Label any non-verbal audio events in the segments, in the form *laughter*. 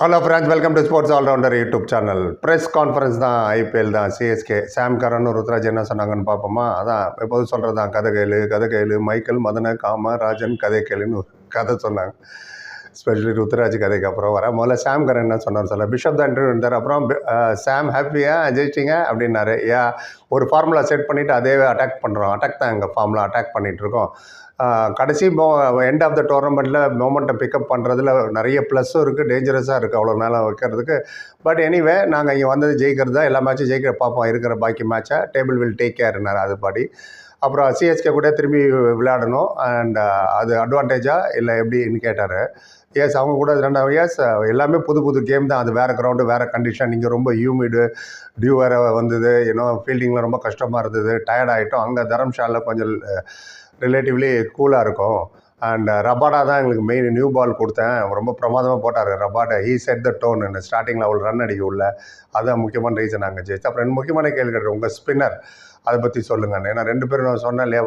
Hello friends welcome to sports allrounder YouTube channel press conference தான் IPL தான் CSK Sam Curran Ruturaj என்ன சொன்னாங்கன்னு பார்ப்போமா? அதான் எப்போதும் சொல்கிறது தான் கதை கேளு கதை கேளு. மைக்கேல் மதன காம ராஜன் கதை கேளுன்னு ஒரு கதை சொன்னாங்க. ஸ்பெஷலி ருத்ராஜ் கதைக்கு அப்புறம் வர. முதல்ல சாம் கரன் என்ன சொன்னார் சொல்ல. பிஷப் தான் இன்டர்வியூ இருந்தார். அப்புறம் சாம் ஹாப்பியா ஜெயிச்சிங்க அப்படின்னாரு. யா ஒரு ஃபார்முலா செட் பண்ணிவிட்டு அதே அட்டாக் பண்ணுறோம் அட்டாக் தான் எங்கள் ஃபார்முலா அட்டாக் பண்ணிகிட்ருக்கோம் கடைசி மோ எண்ட் ஆஃப் த டோர்னமெண்ட்டில் மொமெண்ட்டை பிக்கப் பண்ணுறதுல நிறைய ப்ளஸ்ஸும் இருக்குது டேஞ்சரஸாக இருக்குது அவ்வளோ நேரம் வைக்கிறதுக்கு. பட் எனிவே நாங்கள் இங்கே வந்தது ஜெயிக்கிறது தான் எல்லா மேட்சும் ஜெயிக்கிற பார்ப்போம் இருக்கிற பாக்கி மேட்சை டேபிள் வில் டேக் கேர்னார் அது பாடி அப்புறம் சிஎஸ்கே கூட திரும்பி விளையாடணும். அண்ட் அது அட்வான்டேஜாக இல்லை எப்படின்னு கேட்டார். எஸ் அவங்க கூட ரெண்டாவது எஸ் எல்லாமே புது புது கேம் தான். அது வேறு கிரவுண்டு வேறு கண்டிஷன் இங்கே ரொம்ப ஹியூமிடு டியூ வேறு வந்தது. ஏன்னோ ஃபீல்டிங்கில் ரொம்ப கஷ்டமாக இருந்தது. டயர்ட் ஆகிட்டோம் அங்கே தரம்ஷாலில் கொஞ்சம் ரிலேட்டிவ்லி கூலாக இருக்கும். அண்ட் ரபாடா தான் எங்களுக்கு மெயின் நியூ பால் கொடுத்தேன். ரொம்ப பிரமாதமாக போட்டார். Rabada he set the tone ஸ்டார்டிங்கில் அவ்வளோ ரன் அடிக்க உள்ள. அதுதான் முக்கியமான ரீசன் நாங்கள் ஜெயிச்சு. அப்புறம் முக்கியமான கேள்வி கேட்டேன். உங்கள் ஸ்பின்னர் அதை பற்றி சொல்லுங்கன்னு ஏன்னா ரெண்டு பேரும் நான் சொன்னேன் இல்லையா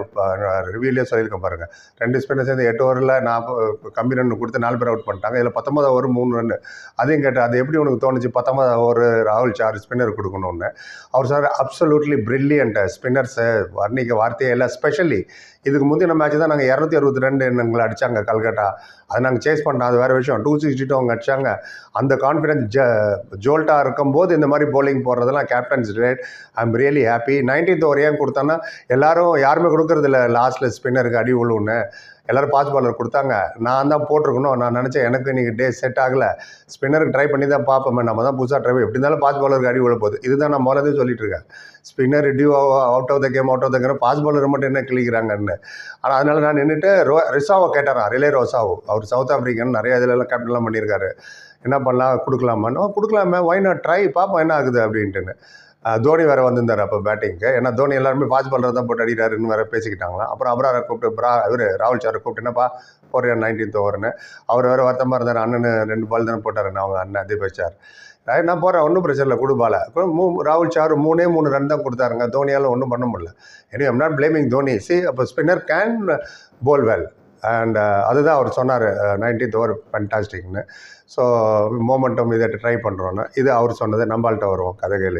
ரிவியூலேயே சொல்லியிருக்கேன் பாருங்கள் ரெண்டு ஸ்பின்னர் சேர்ந்து எட்டு ஓவரில் நாற்பது கம்மி ரன் கொடுத்து நாலு பேர் அவுட் பண்ணிட்டாங்க. இதில் பத்தொன்பது ஓவர் மூணு ரன் அதையும் கேட்டேன் அது எப்படி உனக்கு தோணுச்சு? பத்தொன்பது ஓவர் ராகுல் சார் ஸ்பின்னர் கொடுக்கணும்னு. அவர் சார் அப்சல்யூட்லி பிரில்லியன்ட் ஸ்பின்னர்ஸு வர்ணிக்க வார்த்தையே இல்லை. ஸ்பெஷலி இதுக்கு முந்தின மேட்ச் தான் நாங்கள் இரநூத்தி அறுபத்தி ரெண்டு எங்களை அடித்தாங்க கல்கட்டா. அதை நாங்கள் சேஸ் பண்ணோம். அது வேறு விஷயம். டூ சிக்ஸ்டி டூ அவங்க அடிச்சாங்க. அந்த கான்ஃபிடன்ஸ் ஜ ஜோல்ட்டாக இருக்கும்போது இந்த மாதிரி போலிங் போடுறதெல்லாம் captains rate I am really happy nineteenth over ஏன் எல்லாரும் யாருமே கொடுக்கறதில்ல. லாஸ்ட்டில் ஸ்பின்னருக்கு அடி விழுவுன்னு எல்லோரும் பாஸ் பாலர் கொடுத்தாங்க. நான் தான் போட்டிருக்கணும். நான் நினச்சேன் எனக்கு இன்றைக்கி டே செட் ஆகலை. ஸ்பின்னருக்கு ட்ரை பண்ணி தான் பார்ப்போமே. நம்ம தான் புதுசாக ட்ரை எப்படி இருந்தாலும் பாஸ் பாலருக்கு அடி விழ இதுதான் நான் முதல்ல சொல்லிட்டு இருக்கேன். Spinner dew out of the game out of the game pace bowler மட்டும் என்ன கிளிக்கிறாங்கன்னு ஆனால் அதனால் நான் நின்றுட்டு ரோ ரிசாவை கேட்டாரான் ரிலே ரோசாவோ அவர் சவுத் ஆஃப்ரிக்கன் நிறைய இதுலலாம் கேப்டன்லாம் பண்ணியிருக்காரு. என்ன பண்ணலாம்? கொடுக்கலாமான்னு. கொடுக்கலாமே. ஒய் நாட் ட்ரை பார்ப்போம் என்ன ஆகுது? அப்படின்ட்டுன்னு. தோனி வேறு வந்திருந்தார் அப்போ பேட்டிங்க்கு ஏன்னா தோனி எல்லாருமே ஃபாஸ்ட் பண்ணுறது தான் போட்டு அடிக்கிறாருன்னு வேறு பேசிக்கிட்டாங்களாம். அப்புறம் அபராரை கூப்பிட்டு பிரா இவர் ராகுல் சாரை கூப்பிட்டு என்னப்பா போறியா நைன்டீன்த் ஓவர்னு அவர் வேறு வருத்தமாக இருந்தார் அண்ணன் ரெண்டு பால் தானே போட்டாருன்னு அவங்க அண்ணன் தீபக் சார். நான் போகிறேன் ஒன்றும் பிரச்சனை இல்லை கொடு மூ ராகுல் சார் மூணே மூணு ரன் தான் கொடுத்தாருங்க தோனியால் ஒன்றும் பண்ண முடியல. எனவே எம்னா நாட் பிளேமிங் தோனி. சி அப்போ spinner can bowl well and uh, அதுதான் அவர் சொன்னார் நைன்டீன்த் ஓவர் ஃபண்டாஸ்டிக்னு ஸோ மோமெண்டம் இதை ட்ரை பண்ணுறோன்னு இது அவர் சொன்னது நம்மள்கிட்ட வருவோம் கதைகள்.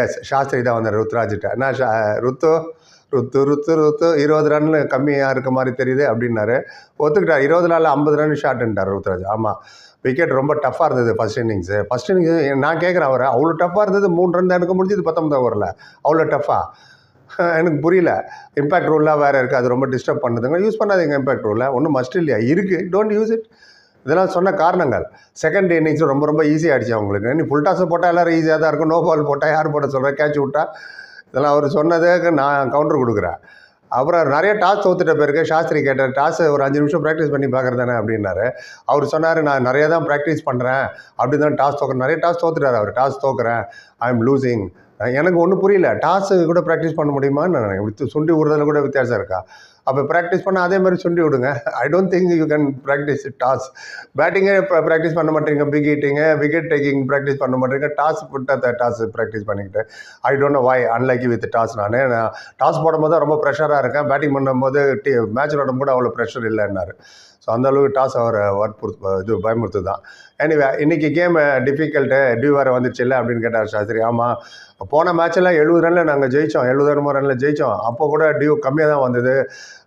எஸ் சாஸ்திரி தான் வந்தார் ருத்ராஜிட்ட. என்ன ஷா ருத்து? ருத்து ருத்து ருத்து இருபது ரன் கம்மியாக இருக்க மாதிரி தெரியுது அப்படின்னாரு. ஒத்துக்கிட்டார் இருபது நாளில் ஐம்பது ரன் ஷாட்டுன்ட்டார் ருத்ராஜ். ஆமாம் விக்கெட் ரொம்ப டஃப்பாக இருந்தது ஃபஸ்ட் இன்னிங்ஸு ஃபஸ்ட் இன்னிங்ஸ் நான் கேட்குறேன் அவர். அவ்வளோ டஃப்பாக இருந்தது மூணு ரன் தான் எடுக்க முடிஞ்சது பத்தொன்பது ஓவரில் அவ்வளோ டஃப்பாக *laughs* எனக்கு புரியல. இம்பேக்ட் ரூல்லாம் வேறு இருக்குது அது ரொம்ப டிஸ்டர்ப் பண்ணுதுங்க. யூஸ் பண்ணாதீங்க இம்பேக்ட் ரூலில் ஒன்றும் மஸ்ட் இல்லையா? இருக்குது டோன்ட் யூஸ் இட் இதெல்லாம் சொன்ன காரணங்கள். செகண்ட் இன்னிங்ஸ் ரொம்ப ரொம்ப ஈஸியாக ஆயிடுச்சு அவங்களுக்கு. நீ ஃபுல் டாஸை போட்டால் எல்லோரும் ஈஸியாக தான் இருக்கும். நோ பால் போட்டால் யார் போட சொல்கிறேன் கேட்ச் விட்டா. இதெல்லாம் அவர் சொன்னதுக்கு நான் கவுண்டர் கொடுக்குறேன். அப்புறம் நிறைய டாஸ் தோத்துட்ட பிறகு சாஸ்திரி கேட்டார் டாஸ் ஒரு அஞ்சு நிமிஷம் ப்ராக்டிஸ் பண்ணி பார்க்குறதானே அப்படின்னாரு. அவர் சொன்னார் நான் நிறைய தான் ப்ராக்டிஸ் பண்ணுறேன் அப்படி தான் டாஸ் தோக்குறேன் நிறைய டாஸ் தோத்துட்டார் அவர். டாஸ் தோக்குறேன். ஐ எம் லூசிங் எனக்கு ஒன்றும் புரியல. டாஸு கூட ப்ராக்டிஸ் பண்ண முடியுமான்னு நான் இப்படி சுண்டி விடுறதுல கூட வித்தியாசம் இருக்கா? அப்போ ப்ராக்டிஸ் பண்ணால் அதே மாதிரி சுண்டி விடுங்க. I don't think you can practice toss பேட்டிங்கே practice பண்ண மாட்டேங்க. பிக் விக்கெட் டேக்கிங் ப்ராக்டிஸ் பண்ண மாட்டேங்க. டாஸ் போட்ட டாஸ் ப்ராக்டிஸ் பண்ணிக்கிட்டு. I don't know why unlucky with toss நான். நான் டாஸ் போடும்போது ரொம்ப ப்ரெஷராக இருக்கேன். பேட்டிங் பண்ணும்போது டி மேட்ச் விளாடும் கூட அவ்வளோ ப்ரெஷர் இல்லைன்னாரு. ஸோ அந்தளவுக்கு டாஸ் அவர் வற்புறுத்து இது பயமுறுத்து தான் எனிவே இன்றைக்கி கேம் டிஃபிகல்ட்டு டியூ வேறு வந்துச்சு இல்லை அப்படின்னு கேட்டார் சாஸ்திரி. ஆமாம் போன மேட்ச்சில் எழுபது ரனில் நாங்கள் ஜெயித்தோம் எழுபது ரன் ரனில் ஜெயித்தோம் அப்போ கூட டியூ கம்மியாக தான் வந்தது.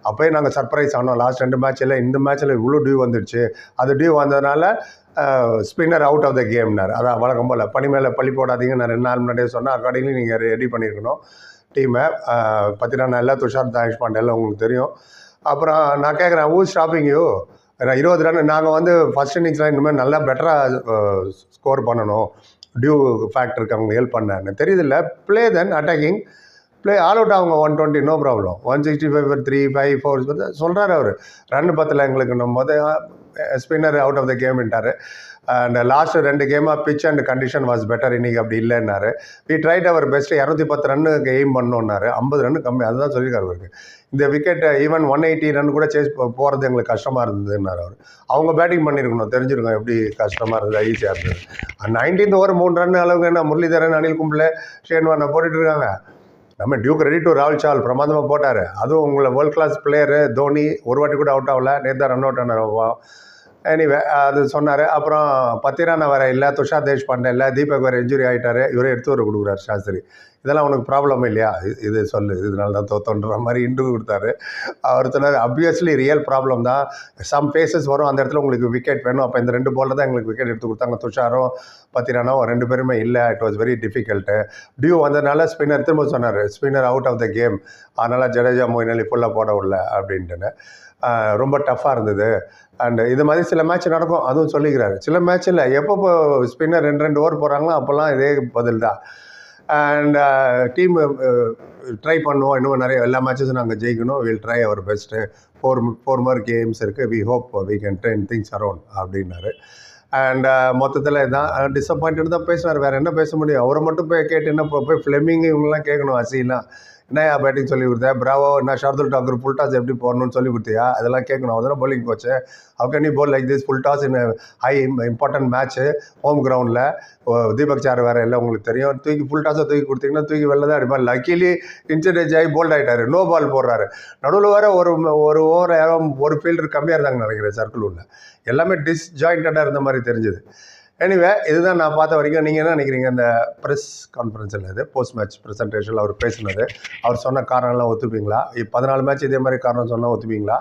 அப்போயே நாங்கள் சர்ப்ரைஸ் ஆனோம். லாஸ்ட் ரெண்டு மேட்ச்சில் இந்த மேட்ச்சில் இவ்வளோ டியூ வந்துடுச்சு அது டியூ வந்ததுனால ஸ்பின்னர் அவுட் ஆஃப் த கேம்னார் அதான் வழக்கம் போல். பனி மேலே பள்ளி போடாதீங்க நான் ரெண்டு நாள் முன்னாடியே சொன்னேன். அக்கார்டிங்லி நீங்கள் ரெடி பண்ணியிருக்கணும் டீமை பற்றி நான் நல்லா துஷார் தனிஷ்மான் எல்லாம் உங்களுக்கு தெரியும். அப்புறம் நான் கேட்குறேன் ஊர் ஸ்டாப்பிங் யூ ஏன்னா இருபது ரன் நாங்கள் வந்து ஃபஸ்ட் இன்னிங்ஸில் இனிமேல் நல்லா பெட்டராக ஸ்கோர் பண்ணணும். டியூ ஃபேக்டருக்கு அவங்க ஹெல்ப் பண்ணேன்னு தெரியுதில்ல play then attacking play all out அவங்க one twenty no problem one sixty five three five four சொல்கிறாரு அவர். ரன் பத்தில் எங்களுக்கு போது spinner out of the கேம்ன்ட்டார் and last ரெண்டு கேமாக pitch and condition was better இன்னைக்கு அப்படி இல்லைன்னாரு. வி ட்ரைட் அவர் பெஸ்ட் இரநூத்தி பத்து ரன்னுக்கு எய்ம் பண்ணோன்னாரு ஐம்பது ரன் கம்மி. அதுதான் சொல்லியிருக்காரு அவருக்கு இந்த wicket even one eighty run கூட சேஸ் போகிறது எங்களுக்கு கஷ்டமாக இருந்ததுன்னாரு அவர். அவங்க பேட்டிங் பண்ணியிருக்கணும் தெரிஞ்சிருக்கோம் எப்படி கஷ்டமாக இருந்தது ஈஸியாக இருந்தது. நைன்டீன்த் ஓவர் மூணு ரன் அளவுக்கு என்ன? முரளிதரன் அனில் கும்பலே ஷேன்வானை போட்டுட்டு இருக்காங்க. நம்ம டியூக் ரெடி டு ராகுல் சால் பிரமாதமாக போட்டார். அதுவும் உங்களை வேர்ல்ட் கிளாஸ் பிளேயரு தோனி ஒரு வாட்டி கூட அவுட் ஆகல. நேர்தான் ரன் அவுட் ஆனார். எனிவே அது சொன்னார். அப்புறம் பத்திரான வர இல்லை துஷார் தேஷ்பாண்டே இல்லை தீபக் வேறு இன்ஜுரி ஆகிட்டாரு இவரே எடுத்து வர கொடுக்குறாரு சாஸ்திரி. இதெல்லாம் உனக்கு ப்ராப்ளம் இல்லையா? இது- சொல்லு. இதனால தான் தோத்தோன்ற மாதிரி இன்டர்வியூ கொடுத்தாரு. அவர் சொன்னார் அப்வியஸ்லி ரியல் ப்ராப்ளம் தான். சம் பேசஸ் வரும். அந்த இடத்துல உங்களுக்கு விக்கெட் வேணும். அப்போ இந்த ரெண்டு பாலில் தான் எங்களுக்கு விக்கெட் எடுத்து கொடுத்தாங்க. துஷாரும் பத்திரானாவும் ரெண்டு பேருமே இல்லை. It was very difficult dew வந்ததுனால ஸ்பின்னர் திரும்ப சொன்னார் spinner out of the game அதனால் ஜடேஜா மொயின் அலி ஃபுல்லாக போட விடல. அப்படின்ட்டுன்னு. ரொம்ப டஃப்பாக இருந்தது. அண்டு இது மாதிரி சில மேட்ச் நடக்கும். அதுவும் சொல்லிக்கிறாரு. சில மேட்ச்சில் எப்போ ஸ்பின்னர் ரெண்டு ரெண்டு ஓவர் போகிறாங்களோ அப்போல்லாம் இதே பதில் தான். அண்ட் டீம் ட்ரை பண்ணுவோம். இன்னும் நிறைய எல்லா மேட்சஸும் நாங்கள் ஜெயிக்கணும். Will try our best four four more games இருக்குது we hope we can turn things around அப்படின்னாரு. அண்ட் uh, மொத்தத்தில் இதான். Uh, டிசப்பாயிண்டட் தான் பேசினார். வேறு என்ன பேச முடியும்? அவரை மட்டும் போய் கேட்டு என்ன போய் ஃப்ளெமிங் இவங்கெல்லாம் கேட்கணும் அசிலாம் என்னையா பேட்டிங் சொல்லி கொடுத்தேன் பிராவோ என்ன ஷார்துல் டாக்கர் ஃபுல் டாஸ் எப்படி போடணும்னு சொல்லி கொடுத்தியா? அதெல்லாம் கேட்கணும். அதெல்லாம் போலிங் போச்சு. how நீ bowl like this full toss in high important match home கிரவுண்டில் தீபக் சார் வேறு எல்லாம் உங்களுக்கு தெரியும். தூக்கி ஃபுல் டாஸை தூக்கி கொடுத்தீங்கன்னா தூக்கி வெளில தான் அடிப்பார். லக்கிலி இன்சர்டேஜ் ஆகி போல்ட் ஆகிட்டார் நோ பால் போடுறாரு. நடுவில் வேறு ஒரு ஒரு ஓவர் ஒரு ஃபீல்டர் கம்மியாக இருந்தாங்கன்னு நினைக்கிறேன் சர்க்கிள் உள்ள எல்லாமே டிஸ்ஜாயின்டாக இருந்த மாதிரி தெரிஞ்சுது. எனிவே இதுதான் நான் பார்த்த வரைக்கும் நீங்கள் என்ன நினைக்கிறீங்க? இந்த ப்ரெஸ் கான்ஃபரன்ஸில் இது போஸ்ட் மேட்ச் ப்ரெசன்டேஷனில் அவர் பேசினது. அவர் சொன்ன காரணம்லாம் ஒத்துப்பீங்களா? இப்போ பதினாலு மேட்ச் இதே மாதிரி காரணம் சொன்னால் ஒத்துப்பீங்களா?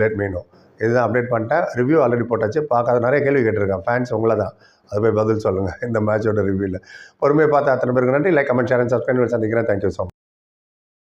லேட் மீனோ இதுதான் அப்டேட் பண்ணிட்டேன். ரிவ்யூ ஆல்ரெடி போட்டாச்சு. பார்க்காத நிறைய கேள்வி கேட்டிருக்கேன். ஃபேன்ஸ் உங்களை தான் அது போய் பதில் சொல்லுங்கள் இந்த மேட்சோட ரிவ்யூவில் பொறுமையை பார்த்து அத்தனை பேருக்கு நன்றி. லைக் கமெண்ட் ஷேர் சப்ஸ்கிரைப் சந்திக்கிறேன். Thank you so much